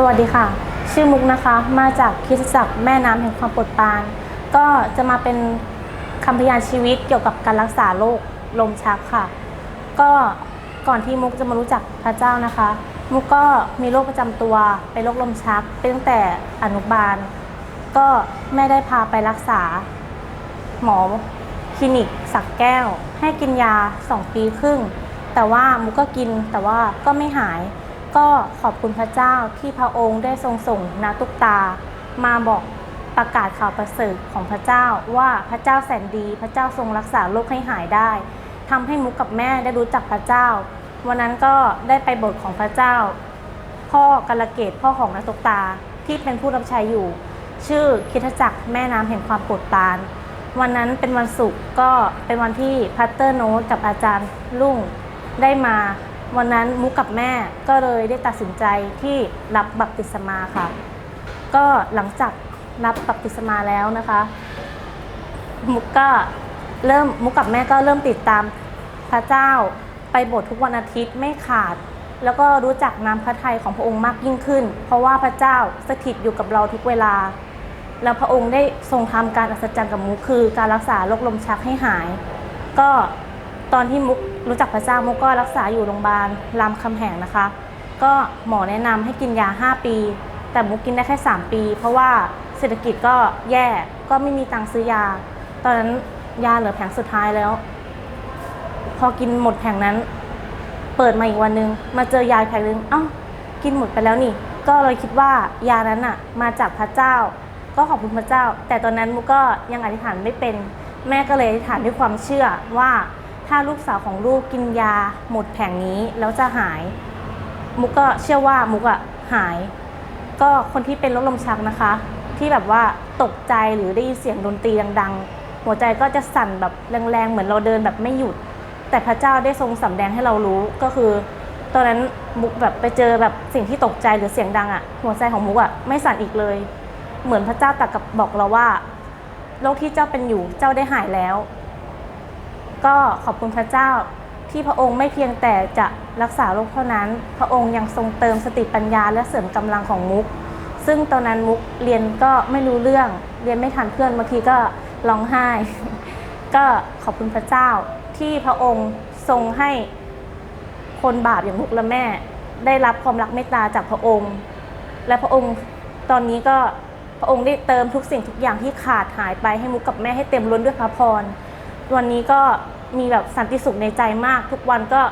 สวัสดีค่ะ ชื่อมุกนะคะมาจากคริสตจักรแม่น้ำแห่งความปรดปาน ก็จะมาเป็นคำพยานชีวิตเกี่ยวกับการรักษาโรคลมชักค่ะ ก็ก่อนที่มุกจะมารู้จักพระเจ้านะคะ มุกก็มีโรคประจำตัวเป็นโรคลมชักเป็นตั้งแต่อนุบาล ก็แม่ได้พาไปรักษา หมอคลินิกสักแก้ว ให้กินยา 2 ปีครึ่ง แต่ว่ามุกก็กินแต่ว่าก็ไม่หาย ก็ขอบคุณพระเจ้าที่พระองค์ได้ทรงส่งนาตุกตา มาบอกประกาศข่าวประเสริฐของพระเจ้าว่าพระเจ้าแสนดี พระเจ้าทรงรักษาโรคให้หายได้ทำให้มุกกับแม่ได้รู้จักพระเจ้า วันนั้นก็ได้ไปโบสถ์ของพระเจ้า พ่อกาลเกตพ่อของนาตุกตาที่เป็นผู้รับใช้อยู่ ชื่อคิดจักรแม่น้ำแห่งความโปรดปรานวันนั้นเป็นวันศุกร์ก็เป็นวันที่พัตเตอร์โน้ตกับอาจารย์ลุ่งได้มา วันนั้นมุกกับแม่ก็เลยได้ตัดสินใจที่รับบัพติศมาค่ะ ก็หลังจากรับบัพติศมาแล้วนะคะ มุกก็เริ่มมุกกับแม่ก็เริ่มติดตามพระเจ้าไปโบสถ์ทุกวันอาทิตย์ไม่ขาด แล้วก็รู้จักน้ำพระทัยของพระองค์มากยิ่งขึ้น เพราะว่าพระเจ้าสถิตอยู่กับเราทุกเวลา แล้วพระองค์ได้ทรงทำการอัศจรรย์กับมุกคือ การรักษาโรคลมชักให้หาย ก็ ตอนที่มุกรู้จักพระเจ้ามุกก็รักษาอยู่โรงพยาบาลรามคำแหงนะคะ ก็หมอแนะนำให้กินยา 5 ปี แต่มุกกินได้แค่ 3 ปี เพราะว่าเศรษฐกิจก็แย่ก็ไม่มีตังค์ซื้อยา ตอนนั้นยาเหลือแผงสุดท้ายแล้ว พอกินหมดแผงนั้น เปิดมาอีกวันนึง มาเจอยาแผงนึงเอ้ากินหมดไปแล้วนี่ ก็เลยคิดว่ายานั้นอะมาจากพระเจ้า ก็ขอบคุณพระเจ้า แต่ตอนนั้นมุกก็ยังอธิษฐานไม่เป็น แม่ก็เลยอธิษฐานด้วยความเชื่อว่า ถ้าลูกสาวของลูกกินยาหมดแผงนี้แล้วจะหาย มุกก็เชื่อว่ามุกอะหาย ก็คนที่เป็นโรคลมชักนะคะ ที่แบบว่าตกใจหรือได้ยินเสียงดนตรีดังๆ หัวใจก็จะสั่นแบบแรงๆ เหมือนเราเดินแบบไม่หยุด แต่พระเจ้าได้ทรงสำแดงให้เรารู้ก็คือตอนนั้นมุกแบบไปเจอแบบสิ่งที่ตกใจหรือเสียงดังอะ่ะ หัวใจของมุกอะ่ะไม่สั่นอีกเลย เหมือนพระเจ้าตรัสกับบอกเราว่าโรคที่เจ้าเป็นอยู่เจ้าได้หายแล้ว ก็ขอบคุณพระเจ้า ที่พระองค์ไม่เพียงแต่จะรักษาโรคเท่านั้น พระองค์ยังทรงเติมสติปัญญาและเสริมกำลังของมุก ซึ่งตอนนั้นมุกเรียนก็ไม่รู้เรื่อง เรียนไม่ทันเพื่อนบางทีก็ร้องไห้ ก็ขอบคุณพระเจ้าที่พระองค์ทรงให้คนบาปอย่างมุกและแม่ ได้รับความรักเมตตาจากพระองค์ และพระองค์ตอนนี้ก็พระองค์ได้เติมทุกสิ่งทุกอย่างที่ขาดหายไปให้มุกกับแม่ให้เต็มล้นด้วยพระพร วันนี้ก็มีแบบสันติสุขในใจมาก ทุกวันก็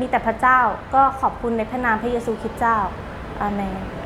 มีแต่พระเจ้าก็ขอบคุณในพระนามพระเยซูคริสต์เจ้าอาเมน